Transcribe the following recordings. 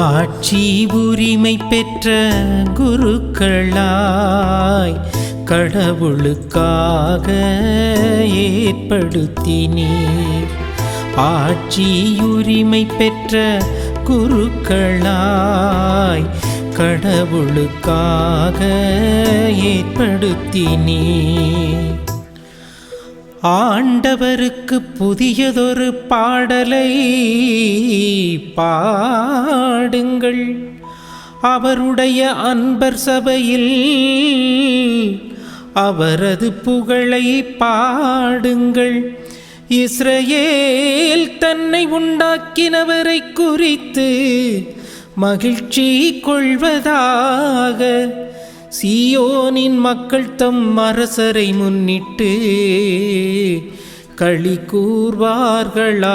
ஆட்சி உரிமை பெற்ற குருக்களாய் கடவுளுக்காக ஏற்படுத்தினீர். ஆட்சி உரிமை பெற்ற குருக்களாய் கடவுளுக்காக ஏற்படுத்தினீர். ஆண்டவருக்கு புதியதொரு பாடலை பாடுங்கள். அவருடைய அன்பர் சபையில் அவரது புகழை பாடுங்கள். இஸ்ரேல் தன்னை உண்டாக்கினவரை குறித்து மகிழ்ச்சி கொள்வதாக சியோனின் மக்கள் தம் அரசரை முன்னிட்டு களி கூர்வார்களாக.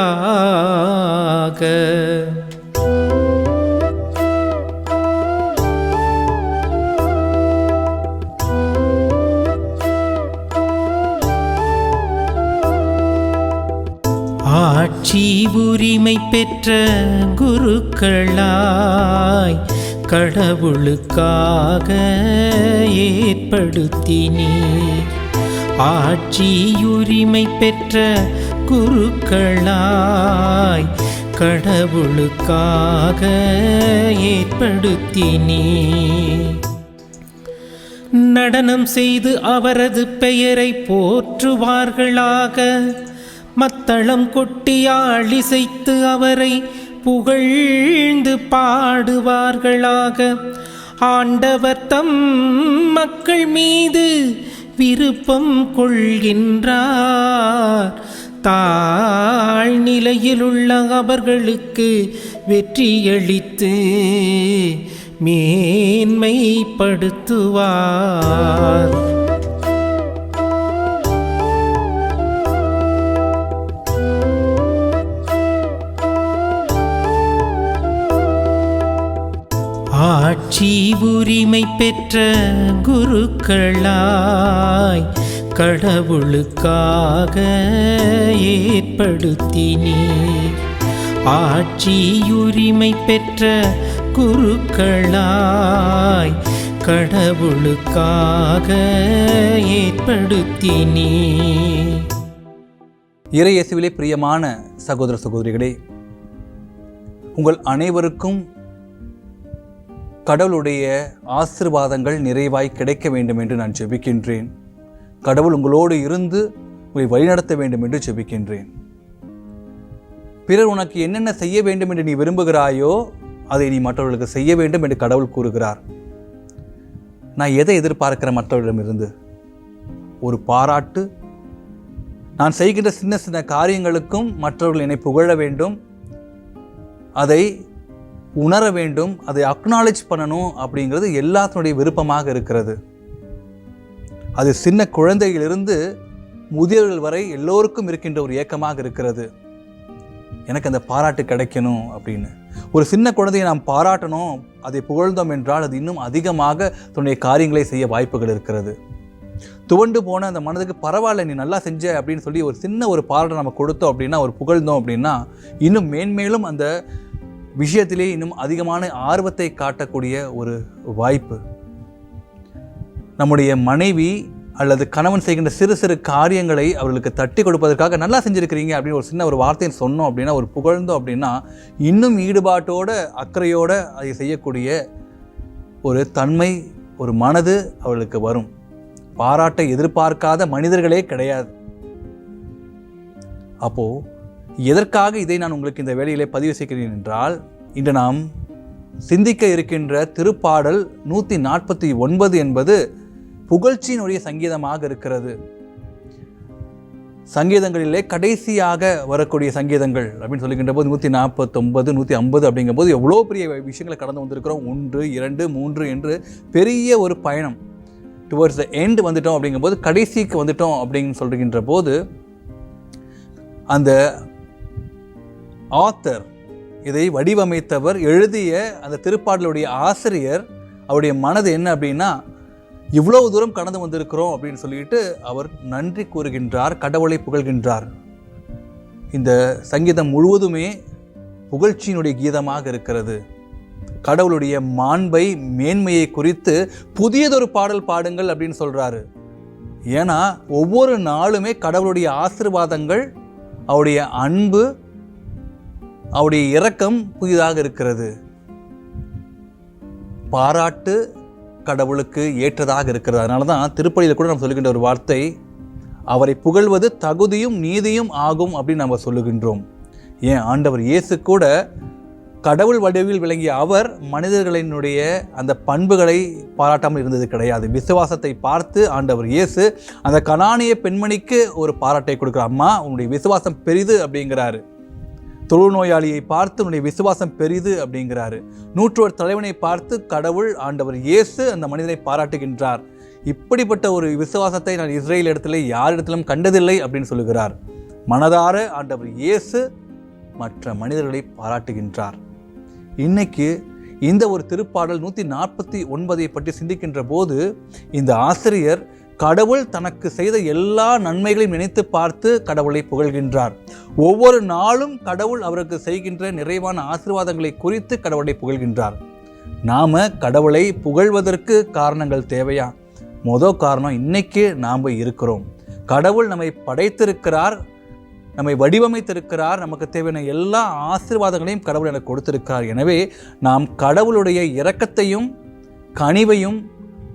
ஆட்சி உரிமை பெற்ற குருக்களாய் கடவுளுக்காக ஏற்படுத்தினே. ஆட்சியுரிமை பெற்ற குருக்களாய் கடவுளுக்காக ஏற்படுத்தினே. நடனம் செய்து அவரது பெயரை போற்றுவார்களாக. மத்தளம் கொட்டி ஆழிசைத்து அவரை புகழ்ந்து பாடுவார்களாக. ஆண்டவர் தம் மக்கள் மீது விருப்பம் கொள்கின்றார். தாழ்நிலையிலுள்ள அவர்களுக்கு வெற்றியளித்து மேன்மைப்படுத்துவார். ஆட்சி உரிமை பெற்ற குருக்களாய் கடவுளுக்காக ஏற்படுத்தினீர் ஆட்சியுரிமை பெற்ற குருக்களாய் கடவுளுக்காக ஏற்படுத்தினீர் இறையேசுவிலே பிரியமான சகோதர சகோதரிகளே உங்கள் அனைவருக்கும் கடவுளுடைய ஆசிர்வாதங்கள் நிறைவாய் கிடைக்க வேண்டும் என்று நான் ஜெபிக்கின்றேன். கடவுள் உங்களோடு இருந்து உங்களை வழிநடத்த வேண்டும் என்று ஜெபிக்கின்றேன். பிறர் உனக்கு என்னென்ன செய்ய வேண்டும் என்று நீ விரும்புகிறாயோ அதை நீ மற்றவர்களுக்கு செய்ய வேண்டும் என்று கடவுள் கூறுகிறார். நான் எதை எதிர்பார்க்கிறேன் மற்றவர்களிடமிருந்து? ஒரு பாராட்டு. நான் செய்கின்ற சின்ன சின்ன காரியங்களுக்கும் மற்றவர்கள் என்னை புகழ வேண்டும். அதை உணர வேண்டும் அதை அக்னாலேஜ் பண்ணணும் அப்படிங்கிறது எல்லாத்தினுடைய விருப்பமாக இருக்கிறது. அது சின்ன குழந்தையிலிருந்து முதியவர்கள் வரை எல்லோருக்கும் இருக்கின்ற ஒரு ஏக்கமாக இருக்கிறது. எனக்கு அந்த பாராட்டு கிடைக்கணும் அப்படின்னு. ஒரு சின்ன குழந்தையை நாம் பாராட்டணும் அதை புகழ்ந்தோம் என்றால் அது இன்னும் அதிகமாக தன்னுடைய காரியங்களை செய்ய வாய்ப்புகள் இருக்கிறது. துவண்டு போன அந்த மனதுக்கு பரவாயில்ல நீ நல்லா செஞ்ச அப்படின்னு சொல்லி ஒரு சின்ன ஒரு பாராட்டை நம்ம கொடுத்தோம் அப்படின்னா ஒரு புகழ்ந்தோம் அப்படின்னா இன்னும் மேன்மேலும் அந்த விஷயத்திலே இன்னும் அதிகமான ஆர்வத்தை காட்டக்கூடிய ஒரு வாய்ப்பு. நம்முடைய மனைவி அல்லது கணவன் செய்கின்ற சிறு சிறு காரியங்களை அவர்களுக்கு தட்டி கொடுப்பதற்காக நல்லா செஞ்சுருக்கிறீங்க அப்படின்னு ஒரு சின்ன ஒரு வார்த்தையை சொன்னோம் அப்படின்னா ஒரு புகழ்ந்தோம் அப்படின்னா இன்னும் ஈடுபாட்டோட அக்கறையோட அதை செய்யக்கூடிய ஒரு தன்மை ஒரு மனது அவர்களுக்கு வரும். பாராட்டை எதிர்பார்க்காத மனிதர்களே கிடையாது. அப்போது எதற்காக இதை நான் உங்களுக்கு இந்த வேலையிலே பதிவு செய்கிறேன் என்றால் இன்று நாம் சிந்திக்க இருக்கின்ற திருப்பாடல் நூற்றி நாற்பத்தி ஒன்பது என்பது புகழ்ச்சியினுடைய சங்கீதமாக இருக்கிறது. சங்கீதங்களிலே கடைசியாக வரக்கூடிய சங்கீதங்கள் அப்படின்னு சொல்லுகின்ற போது நூற்றி நாற்பத்தொன்பது நூற்றி ஐம்பது அப்படிங்கும்போது எவ்வளோ பெரிய விஷயங்களை கடந்து வந்திருக்கிறோம். ஒன்று இரண்டு மூன்று என்று பெரிய ஒரு பயணம். டுவர்ட்ஸ் த எண்ட் வந்துட்டோம் அப்படிங்கும்போது கடைசிக்கு வந்துட்டோம் அப்படின்னு சொல்கின்ற போது அந்த ஆத்தர் இதை வடிவமைத்தவர் எழுதிய அந்த திருப்பாடலுடைய ஆசிரியர் அவருடைய மனது என்ன அப்படின்னா இவ்வளவு தூரம் கடந்து வந்திருக்கிறோம் அப்படின்னு சொல்லிட்டு அவர் நன்றி கூறுகின்றார் கடவுளை புகழ்கின்றார். இந்த சங்கீதம் முழுவதுமே புகழ்ச்சியினுடைய கீதமாக இருக்கிறது. கடவுளுடைய மாண்பை மேன்மையை குறித்து புதியதொரு பாடல் பாடுங்கள் அப்படின்னு சொல்கிறாரு ஏன்னா ஒவ்வொரு நாளுமே கடவுளுடைய ஆசீர்வாதங்கள் அவருடைய அன்பு அவருடைய இரக்கம் புதிதாக இருக்கிறது. பாராட்டு கடவுளுக்கு ஏற்றதாக இருக்கிறது. அதனால தான் திருப்பதியில் கூட நம்ம சொல்லுகின்ற ஒரு வார்த்தை அவரை புகழ்வது தகுதியும் நீதியும் ஆகும் அப்படின்னு நம்ம சொல்லுகின்றோம். ஏன்? ஆண்டவர் இயேசு கூட கடவுள் வடிவில் விளங்கிய அவர் மனிதர்களினுடைய அந்த பண்புகளை பாராட்டாமல் இருந்தது கிடையாது. விசுவாசத்தை பார்த்து ஆண்டவர் இயேசு அந்த கனானிய பெண்மணிக்கு ஒரு பாராட்டை கொடுக்குற அம்மா உன்னுடைய விசுவாசம் பெரிது அப்படிங்கிறாரு. தொழுநோயாளியை பார்த்து உன்னுடைய விசுவாசம் பெரிது அப்படிங்கிறாரு. நூற்றோர் தலைவனை பார்த்து கடவுள் ஆண்டவர் இயேசு அந்த மனிதனை பாராட்டுகின்றார். இப்படிப்பட்ட ஒரு விசுவாசத்தை நான் இஸ்ரேல் இடத்துல யாரிடத்திலும் கண்டதில்லை அப்படின்னு சொல்லுகிறார். மனதார ஆண்டவர் இயேசு மற்ற மனிதர்களை பாராட்டுகின்றார். இன்னைக்கு இந்த ஒரு திருப்பாடல் நூற்றி நாற்பத்தி ஒன்பதை பற்றி சிந்திக்கின்ற போது இந்த ஆசிரியர் கடவுள் தனக்கு செய்த எல்லா நன்மைகளையும் நினைத்து பார்த்து கடவுளை புகழ்கின்றார். ஒவ்வொரு நாளும் கடவுள் அவருக்கு செய்கின்ற நிறைவான ஆசீர்வாதங்களை குறித்து கடவுளை புகழ்கின்றார். நாம் கடவுளை புகழ்வதற்கு காரணங்கள் தேவையா? மொதல் காரணம் இன்னைக்கு நாம் இருக்கிறோம். கடவுள் நம்மை படைத்திருக்கிறார் நம்மை வடிவமைத்திருக்கிறார் நமக்கு தேவையான எல்லா ஆசீர்வாதங்களையும் கடவுள் எனக்கு கொடுத்திருக்கிறார். எனவே நாம் கடவுளுடைய இரக்கத்தையும் கனிவையும்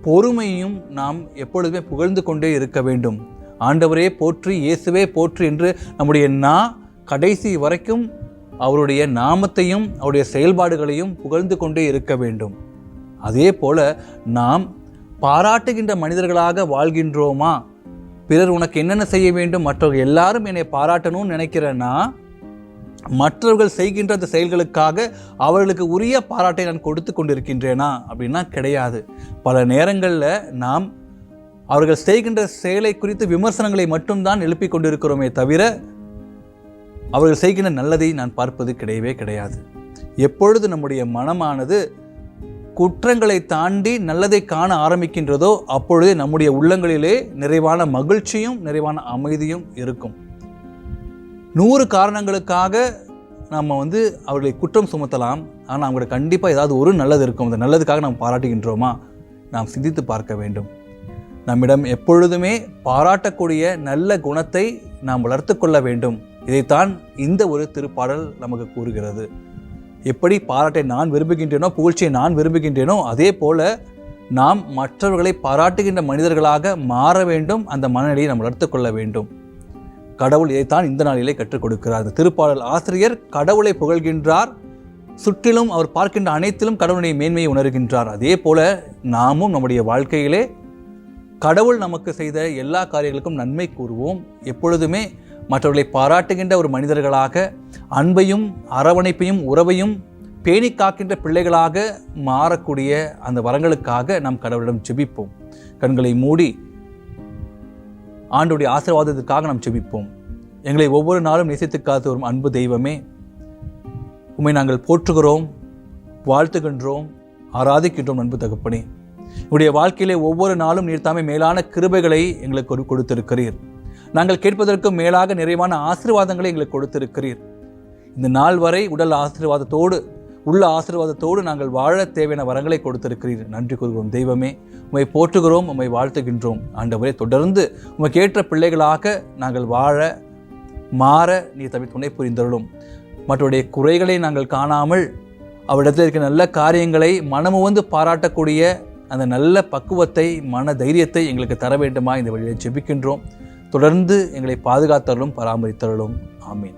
பொறுமையும் நாம் எப்பொழுதுமே புகழ்ந்து கொண்டே இருக்க வேண்டும். ஆண்டவரே போற்றி இயேசுவே போற்றி என்று நம்முடைய நா கடைசி வரைக்கும் அவருடைய நாமத்தையும் அவருடைய செயல்பாடுகளையும் புகழ்ந்து கொண்டே இருக்க வேண்டும். அதே போல நாம் பாராட்டுகின்ற மனிதர்களாக வாழ்கின்றோமா? பிறர் உனக்கு என்னென்ன செய்ய வேண்டும்? மற்றவர்கள் எல்லாரும் என்னை பாராட்டணும்னு நினைக்கிறேன்னா மற்றவர்கள் செய்கின்ற அந்த செயல்களுக்காக அவர்களுக்கு உரிய பாராட்டை நான் கொடுத்து கொண்டிருக்கின்றேனா அப்படின்னா கிடையாது. பல நேரங்களில் நாம் அவர்கள் செய்கின்ற செயலை குறித்து விமர்சனங்களை மட்டும்தான் எழுப்பி கொண்டிருக்கிறோமே தவிர அவர்கள் செய்கின்ற நல்லதை நான் பார்ப்பது கிடையவே கிடையாது. எப்பொழுது நம்முடைய மனமானது குற்றங்களை தாண்டி நல்லதை காண ஆரம்பிக்கின்றதோ அப்பொழுதே நம்முடைய உள்ளங்களிலே நிறைவான மகிழ்ச்சியும் நிறைவான அமைதியும் இருக்கும். நூறு காரணங்களுக்காக நம்ம வந்து அவர்களை குற்றம் சுமத்தலாம். ஆனால் அவங்களுக்கு கண்டிப்பாக ஏதாவது ஒரு நல்லது இருக்கும். அந்த நல்லதுக்காக நாம் பாராட்டுகின்றோமா? நாம் சிந்தித்து பார்க்க வேண்டும். நம்மிடம் எப்பொழுதுமே பாராட்டக்கூடிய நல்ல குணத்தை நாம் வளர்த்து கொள்ள வேண்டும். இதைத்தான் இந்த ஒரு திருப்பாடல் நமக்கு கூறுகிறது. எப்படி பாராட்டை நான் விரும்புகின்றேனோ புகழ்ச்சியை நான் விரும்புகின்றேனோ அதே போல நாம் மற்றவர்களை பாராட்டுகின்ற மனிதர்களாக மாற வேண்டும். அந்த மனநிலையை நாம் வளர்த்து கொள்ள வேண்டும். கடவுள் இதைத்தான் இந்த நாளிலே கற்றுக் கொடுக்கிறார். இந்த திருப்பாடல் ஆசிரியர் கடவுளை புகழ்கின்றார். சுற்றிலும் அவர் பார்க்கின்ற அனைத்திலும் கடவுளுடைய மேன்மையை உணர்கின்றார். அதே போல நாமும் நம்முடைய வாழ்க்கையிலே கடவுள் நமக்கு செய்த எல்லா காரியங்களுக்கும் நன்மை கூறுவோம். எப்பொழுதுமே மற்றவர்களை பாராட்டுகின்ற ஒரு மனிதர்களாக அன்பையும் அரவணைப்பையும் உறவையும் பேணி காக்கின்ற பிள்ளைகளாக மாறக்கூடிய அந்த வரங்களுக்காக நாம் கடவுளிடம் ஜெபிப்போம். கண்களை மூடி ஆண்டுடைய ஆசீர்வாதத்திற்காக நாம் செபிப்போம் எங்களை ஒவ்வொரு நாளும் நேசித்து காத்து வரும் அன்பு தெய்வமே உண்மை நாங்கள் போற்றுகிறோம் வாழ்த்துகின்றோம் ஆராதிக்கின்றோம் அன்பு தகப்பனே. உடைய வாழ்க்கையிலே ஒவ்வொரு நாளும் நீர் தாமே மேலான கிருபைகளை எங்களுக்கு கொடு- கொடுத்திருக்கிறீர். நாங்கள் கேட்பதற்கு மேலாக நிறைவான ஆசீர்வாதங்களை எங்களுக்கு கொடுத்திருக்கிறீர். இந்த நாள் வரை உடல் ஆசீர்வாதத்தோடு உள்ள ஆசீர்வாதத்தோடு நாங்கள் வாழ தேவையான வரங்களை கொடுத்திருக்கிறீர். நன்றி கூறுகிறோம். தெய்வமே உம்மை போற்றுகிறோம் உம்மை வாழ்த்துகின்றோம். ஆண்டவரே தொடர்ந்து உமக்கு ஏற்ற பிள்ளைகளாக நாங்கள் வாழ மாற நீ தவி துணை புரிந்தருளும். மற்றவருடைய குறைகளை நாங்கள் காணாமல் அவரிடத்தில் இருக்க நல்ல காரியங்களை மனமுவந்து பாராட்டக்கூடிய அந்த நல்ல பக்குவத்தை மன தைரியத்தை எங்களுக்கு தர வேண்டுமா? இந்த வழியில் ஜெபிக்கின்றோம். தொடர்ந்து எங்களை பாதுகாத்தருளும் பராமரித்தருளும். ஆமீன்.